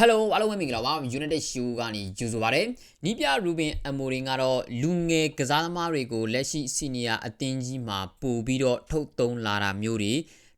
Hello အားလုံးပဲမင်္ဂလာပါ United Show ကနေကြိုဆိုပါရစေ။နီးပြ Ruben Amorin ကတော့လူငယ်ကစားသမားတွေကိုလက်ရှိ Senior အသင်းကြီးမှာပို့ပြီးတော့ထုတ်သုံးလာတာမျိုးတွေ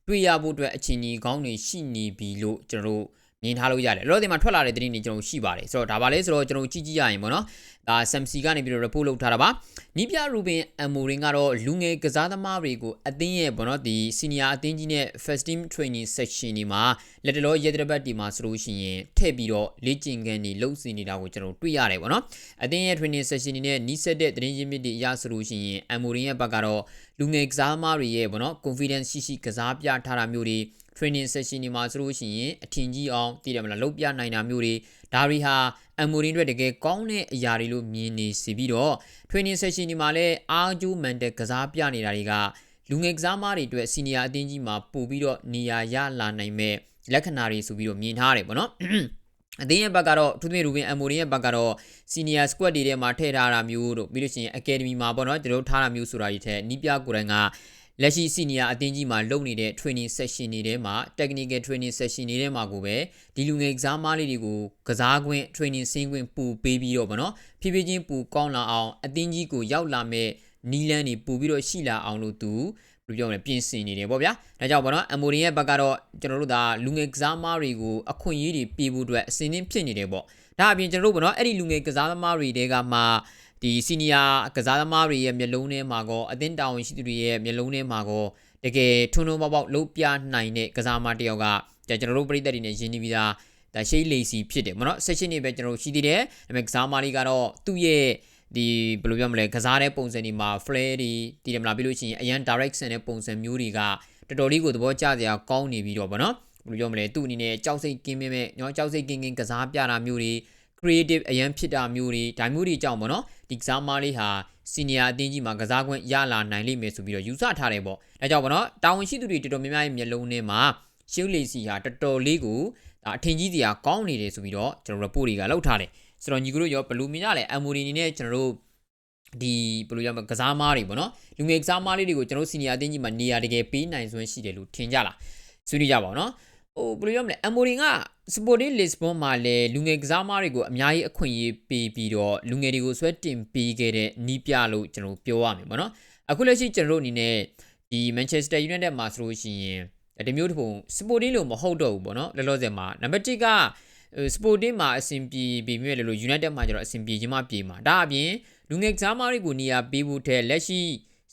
တွေ့ရဖို့အတွက်အချိန်ကြီးကောင်းတွေရှိနေပြီလို့ကျွန်တော်တို့ မြင်ထားလို့ရတယ်။လောလောဆယ်မှာထွက်လာတဲ့သတင်းတွေကျွန်တော်ရှိပါတယ်။ဆိုတော့ဒါပါလဲဆိုတော့ကျွန်တော်ကြည့်ကြည့်ရရင်ပေါ့နော်။ဒါ Samsi ကနေပြီးတော့ report လုပ်ထားတာပါ။နီးပြ Ruben Amorin ကတော့လူငယ်ကစားသမားတွေကိုအသင်းရဲ့ပေါ့နော်ဒီ Senior အသင်းကြီးနဲ့ First Team Training Section ဒီမှာလက်တလောရဲတပတ်ဒီမှာဆိုလို့ရှိရင်ထည့်ပြီးတော့လေ့ကျင့်ခန်းတွေလုပ်စီနေတာကိုကျွန်တော်တွေ့ရတယ်ပေါ့နော်။အသင်းရဲ့ Training Section တွေနဲ့နီးစပ်တဲ့သတင်းရင်းမြစ်တွေအရဆိုလို့ရှိရင် Amorin ရဲ့ဘက်ကတော့လူငယ်ကစားသမားတွေရဲ့ပေါ့နော် confidence ရှိရှိကစားပြထားတာမျိုးတွေ training session တွေမှာဆိုလို့ရှိရင်အထင်ကြီးအောင်တည်တယ်မလားလုပ်ပြနိုင်တာမျိုးတွေဒါတွေဟာအမ်မိုရင်တွေတကယ်ကောင်းတဲ့အရာတွေလို့မြင်နေစီပြီးတော့ training session ဒီမှာလည်းအားကျိုးမှန်တဲ့ကစားပြနေတာတွေကလူငယ်ကစားမားတွေအတွက် senior အသင်းကြီးမှာပို့ပြီးတော့နေရာရလာနိုင်မဲ့လက္ခဏာတွေဆိုပြီးတော့မြင်ထားရတယ်ပေါ့နော်အသင်းရဲ့ဘက်ကတော့သူသမီးရူဘင်အမိုရင်ရဲ့ဘက်ကတော့ senior squad တွေထဲမှာထည့်ထားတာမျိုးတို့ပြီးလို့ရှိရင် academy မှာပေါ့နော်ကျွန်တော်တို့ထားတာမျိုးဆိုတာဒီထက်နီးပြကိုယ်တိုင်က လက်ရှိ senior အသင်းကြီးမှာလုပ်နေတဲ့ training session တွေထဲမှာ technical training session တွေထဲမှာကိုပဲဒီလူငယ်ကစားမားလေးတွေကိုကစားခွင့် training ဆင်းခွင့်ပူပေးပြီးတော့ဗောနော်ဖြည်းဖြည်းချင်းပူကောင်းလာအောင်အသင်းကြီးကိုရောက်လာမဲ့နီလန်းတွေပူပြီးတော့ရှိလာအောင်လို့သူဘယ်လိုပြောမလဲပြင်ဆင်နေတယ်ပေါ့ဗျာဒါကြောင့်ဗောနော်အမိုရင်ရဲ့ဘက်ကတော့ကျွန်တော်တို့ဒါလူငယ်ကစားမားတွေကိုအခွင့်အရေးတွေပေးဖို့အတွက်အစင်းသင်းဖြစ်နေတယ်ပေါ့ဒါအပြင်ကျွန်တော်တို့ဗောနော်အဲ့ဒီလူငယ်ကစားသမားတွေတဲကမှ ဒီစီနီယာကစားသမားတွေရဲ့မျက်လုံးထဲမှာကောအသင်းတာဝန်ရှိသူတွေရဲ့မျက်လုံးထဲမှာကောတကယ်ထွန်းထွန်းပေါက်ပေါက်လှုပ်ပြနိုင်တဲ့ကစားသမားတစ်ယောက်ကကျွန်တော်တို့ပြည်သက်တွေနဲ့ရင်းနှီးပြီးသားဒါရှိလေစီဖြစ်တယ်မနော်ဆက်ရှင်နေပဲကျွန်တော်တို့ရှိသေးတယ်ဒါပေမဲ့ကစားသမားလေးကတော့သူ့ရဲ့ဒီဘယ်လိုပြောမလဲကစားတဲ့ပုံစံတွေမှာ flare တွေတည်တယ်မလားပြီးလို့ရှိရင်အရန် direction တဲ့ပုံစံမျိုးတွေကတော်တော်လေးကိုသဘောကျစရာကောင်းနေပြီးတော့ဗောနော်ဘယ်လိုပြောမလဲသူ့အနေနဲ့ကြောက်စိတ်ကင်းမင်းမဲ့ညောကြောက်စိတ်ကင်းကင်းကစားပြတာမျိုးတွေ creative အရန်ဖြစ်တာမျိုးတွေဒါမျိုးတွေကြောင့်ဗောနော်ဒီကစားမလေးဟာ senior အသင်းကြီးမှာကစားခွင့်ရလာနိုင်လိမ့်မယ်ဆိုပြီးတော့ယူဆထားတယ်ပေါ့ဒါကြောင့်ဗောနော်တာဝန်ရှိသူတွေတော်တော်များများရဲ့မျက်လုံးထဲမှာရှုပ်လေစီဟာတော်တော်လေးကိုဒါအထင်ကြီးစရာကောင်းနေတယ်ဆိုပြီးတော့ကျွန်တော် report တွေကလောက်ထားတယ်ဆိုတော့ညီကတို့ရောဘလူးမင်းရလဲ MOD အနေနဲ့ကျွန်တော်တို့ဒီဘယ်လိုရမလဲကစားမားတွေပေါ့နော်လူငယ်ကစားမားလေးတွေကိုကျွန်တော်စီနီယာအသင်းကြီးမှာနေရာတကယ်ပေးနိုင်စွမ်းရှိတယ်လို့ထင်ကြလားဆွေးနွေးကြပါဦးနော် ဟိုဘယ်လိုရမလဲအမိုရီက Sporting Lisbon မှာလည်းလူငယ်ကစားမားတွေကိုအများကြီးအခွင့်အရေးပေးပြီးတော့လူငယ်တွေကိုဆွဲတင်ပေးခဲ့တဲ့နီးပြလို့ကျွန်တော်ပြောရမယ်ပေါ့နော်အခုလက်ရှိကျွန်တော်တို့အနေနဲ့ဒီ Manchester United မှာဆိုလို့ရှိရင်ဒီမျိုးတစ်ပုံ Sporting လို့မဟုတ်တော့ဘူးပေါ့နော်လောလောဆယ်မှာနံပါတ်1က Sporting မှာအဆင်ပြေပြီးမြဲလို့ United မှာကျတော့အဆင်ပြေခြင်းမပြေမှာဒါအပြင်လူငယ်ကစားမားတွေကိုနေရာပေးဖို့တဲ့လက်ရှိ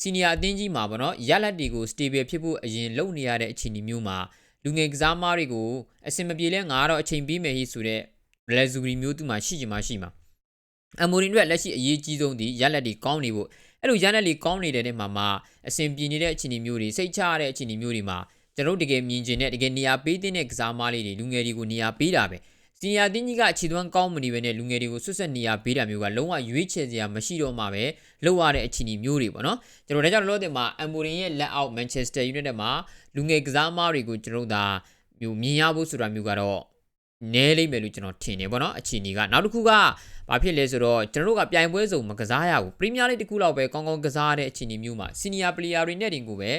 စီနီယာအသင်းကြီးမှာပေါ့နော်ရလက်တွေကို stable ဖြစ်ဖို့အရင်လုပ်နေရတဲ့အခြေအနေမျိုးမှာ လူငယ်ကစားမားတွေကိုအစင်မပြေလဲငါတော့အချိန်ပေးမယ်ဟိဆိုတဲ့ Blazuri မျိုးသူမှရှိချင်မှရှိမှာအမိုရင်တို့လက်ရှိအရေးကြီးဆုံးဒီရလက်တွေကောင်းနေဖို့အဲ့လိုရလက်တွေကောင်းနေတဲ့တဲ့မှာမှာအစင်ပြေနေတဲ့အခြေအနေမျိုးတွေစိတ်ချရတဲ့အခြေအနေမျိုးတွေမှာကျွန်တော်တကယ်မြင်ကျင်တဲ့တကယ်နေရာပေးတဲ့ကစားမားလေးတွေလူငယ်တွေကိုနေရာပေးတာပဲ စီနီယာတင်းကြီးကခြေသွမ်းကောင်းမနေပဲနဲ့လူငယ်တွေကိုဆွတ်ဆက်နေရပေးတာမျိုးကလုံးဝရွေးချယ်စရာမရှိတော့မှပဲလောက်ရတဲ့အခြေအနေမျိုးတွေပေါ့နော်ကျွန်တော်ဒါကြောင့်လောလောဆယ်မှာအမ်ဘိုရင်ရဲ့လက်အောက်မန်ချက်စတာယူနိုက်တက်မှာလူငယ်ကစားမားတွေကိုကျွန်တော်ဒါမျိုးမြင်ရဖို့ဆိုတာမျိုးကတော့နဲလိမ့်မယ်လို့ကျွန်တော်ထင်တယ်ပေါ့နော်အခြေအနေကနောက်တစ်ခုကဘာဖြစ်လဲဆိုတော့ကျွန်တော်တို့ကပြိုင်ပွဲစုံမကစားရဘူးပရီးမီးယားလိတစ်ခုလောက်ပဲကောင်းကောင်းကစားရတဲ့အခြေအနေမျိုးမှာစီနီယာပလေယာတွေနဲ့တင်ကိုပဲ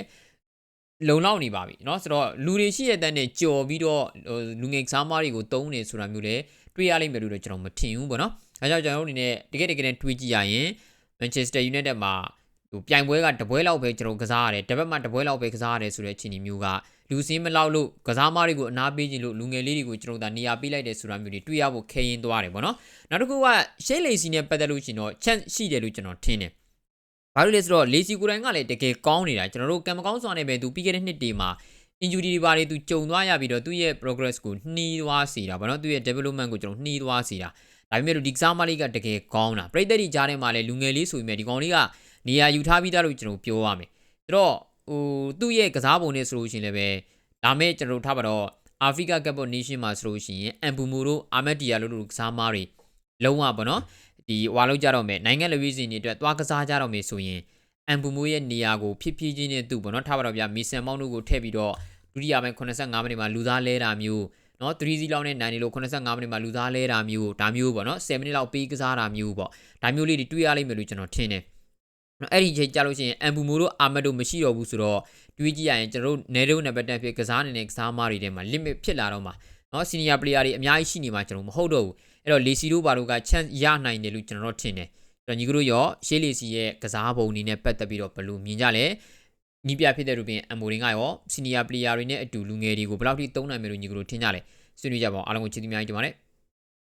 လုံလောက်နေပါပြီเนาะဆိုတော့လူတွေရှိရတဲ့နဲ့ကြော်ပြီးတော့လူငယ်ကစားမားတွေကိုတုံးနေဆိုတာမျိုးလည်းတွေ့ရလိမ့်မယ်လို့တော့ကျွန်တော်မထင်ဘူးပေါ့နော်အဲကြောင့်ကျွန်တော်တို့အနေနဲ့တကယ်တကယ်နဲ့တွေးကြည့်ရရင် Manchester United မှာဟိုပြိုင်ပွဲကတပွဲလောက်ပဲကျွန်တော်ကစားရတယ်တပတ်မှတပွဲလောက်ပဲကစားရတယ်ဆိုတဲ့အခြေအနေမျိုးကလူစင်းမလောက်လို့ကစားမားတွေကိုအနာပေးခြင်းလို့လူငယ်လေးတွေကိုကျွန်တော်ဒါနေရာပေးလိုက်တယ်ဆိုတာမျိုးတွေတွေ့ရဖို့ခဲရင်သွားတယ်ပေါ့နော်နောက်တစ်ခုကရှေးလေစီနဲ့ပတ်သက်လို့ရှင်တော့ chance ရှိတယ်လို့ကျွန်တော်ထင်တယ် ဘာလို့လဲဆိုတော့လေစီကိုယ်တိုင်ကလည်းတကယ်ကောင်းနေတာကျွန်တော်တို့ကံမကောင်းစွာနဲ့ပဲသူပြီးခဲ့တဲ့နှစ်တွေမှာ injury တွေပါတယ်သူကြုံသွားရပြီးတော့သူ့ရဲ့ progress ကိုနှီးသွားစေတာဗောနော်သူ့ရဲ့ development ကိုကျွန်တော်နှီးသွားစေတာဒါပေမဲ့လို့ဒီကစားမလေးကတကယ်ကောင်းတာပရိသတ်တွေကြားထဲမှာလည်းလူငယ်လေးဆိုပေမဲ့ဒီကောင်လေးကနေရာယူထားပြီးသားလို့ကျွန်တော်ပြောရမယ်ဆိုတော့ဟိုသူ့ရဲ့ကစားပုံနဲ့ဆိုလို့ရှိရင်လည်းပဲဒါမဲ့ကျွန်တော်ထားပါတော့အာဖရိကကပ်ပေါ်နေရှင်မှာဆိုလို့ရှိရင်အမ်ဘူမိုတို့အာမက်ဒီယာတို့လိုကစားမားတွေလုံးဝပေါ့နော် ဒီဟွာလောက်ကြတော့မယ်နိုင်ငံလူဝီစင်တွေအတွက်သွားကစားကြတော့မယ်ဆိုရင်အမ်ဘူမိုရဲ့နေရာကိုဖြစ်ဖြစ်ချင်းနဲ့သူ့ပေါ့နော်ထားပါတော့ဗျာမီဆန်မောင်းတို့ကိုထည့်ပြီးတော့ဒုတိယပိုင်း85မိနစ်မှာလူသားလဲတာမျိုးနော်3စီလောက်နဲ့နိုင်နေလို့85မိနစ်မှာလူသားလဲတာမျိုးဒါမျိုးပေါ့နော်10မိနစ်လောက်ပေးကစားတာမျိုးပေါ့ဒါမျိုးလေးတွေတွေ့ရလိမ့်မယ်လို့ကျွန်တော်ထင်တယ်နော်အဲ့ဒီချိန်ကြာလို့ရှိရင်အမ်ဘူမိုတို့အာမက်တို့မရှိတော့ဘူးဆိုတော့တွေးကြည့်ရရင်ကျွန်တော်တို့နေတို့နံပါတ်10ဖြစ်ကစားနေတဲ့ကစားမားတွေထဲမှာ limit ဖြစ်လာတော့မှာ နော် senior player တွေအများကြီးရှိနေမှာကျွန်တော်မဟုတ်တော့ဘူးအဲ့တော့ Lacy တို့ဘာလို့က chance ရနိုင်တယ်လို့ကျွန်တော်ထင်တယ်ကျွန်တော်ညီကတို့ရောရှေး Lacy ရဲ့ကစားပုံအနေနဲ့ပတ်သက်ပြီးတော့ဘယ်လိုမြင်ကြလဲညီပြဖြစ်တဲ့လူပင်အမိုရင်းကရော senior player တွေနဲ့အတူလူငယ်တွေကိုဘယ်လောက်ထိသုံးနိုင်မယ်လို့ညီကတို့ထင်ကြလဲဆွေးနွေးကြပါအောင်အားလုံးကိုချစ်သီးများကြီးတင်ပါတယ်